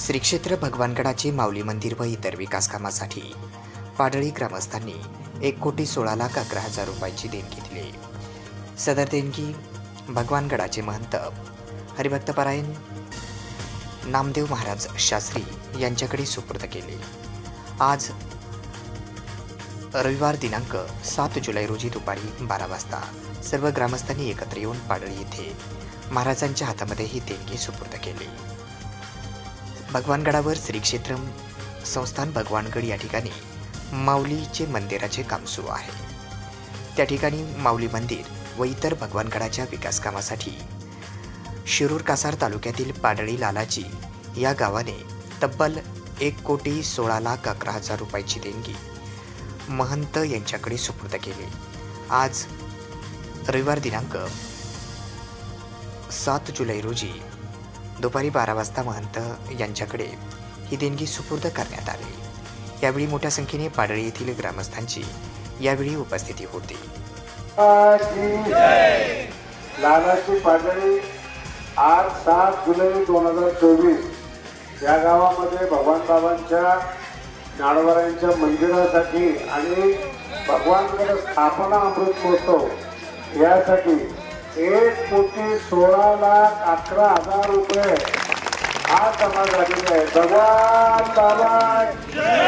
श्री क्षेत्र भगवानगडाचे माऊली मंदिर व इतर विकास कामासाठी पाडळी ग्रामस्थांनी एक कोटी सोळा लाख अकरा हजार रुपयाची देणगी दिली. सदर देणगी भगवानगडाचे महंत हरिभक्तपरायण नामदेव महाराज शास्त्री यांच्याकडे सुपूर्द केले. आज रविवार दिनांक सात जुलै रोजी दुपारी बारा वाजता सर्व ग्रामस्थांनी एकत्र येऊन पाडळी येथे महाराजांच्या हातामध्ये ही देणगी सुपूर्द केली. भगवानगडावर श्रीक्षेत्रम संस्थान भगवानगड या ठिकाणी माऊलीचे मंदिराचे काम सुरू आहे. त्या ठिकाणी माऊली मंदिर व इतर भगवानगडाच्या विकासकामासाठी शिरूर कासार तालुक्यातील पाडळी लालाची या गावाने तब्बल एक कोटी सोळा लाख अकरा हजार रुपयाची देणगी महंत यांच्याकडे सुपूर्द केली. आज रविवार दिनांक सात जुलै रोजी दुपारी बारा वाजता महंत यांच्याकडे ही देणगी सुपूर्द करण्यात आली. यावेळी मोठ्या संख्येने पाडळी येथील ग्रामस्थांची यावेळी उपस्थिती होती. लालाची पाडळी आठ सात जुलै दोन हजार चोवीस या गावामध्ये भगवान बाबांच्या नाडवरांच्या मंदिरासाठी आणि भगवानकडे स्थापना अमृत महोत्सव यासाठी एक कोटी सोळा लाख अकरा हजार रुपये. हा जमा झालेला आहे. भगवान बाबा.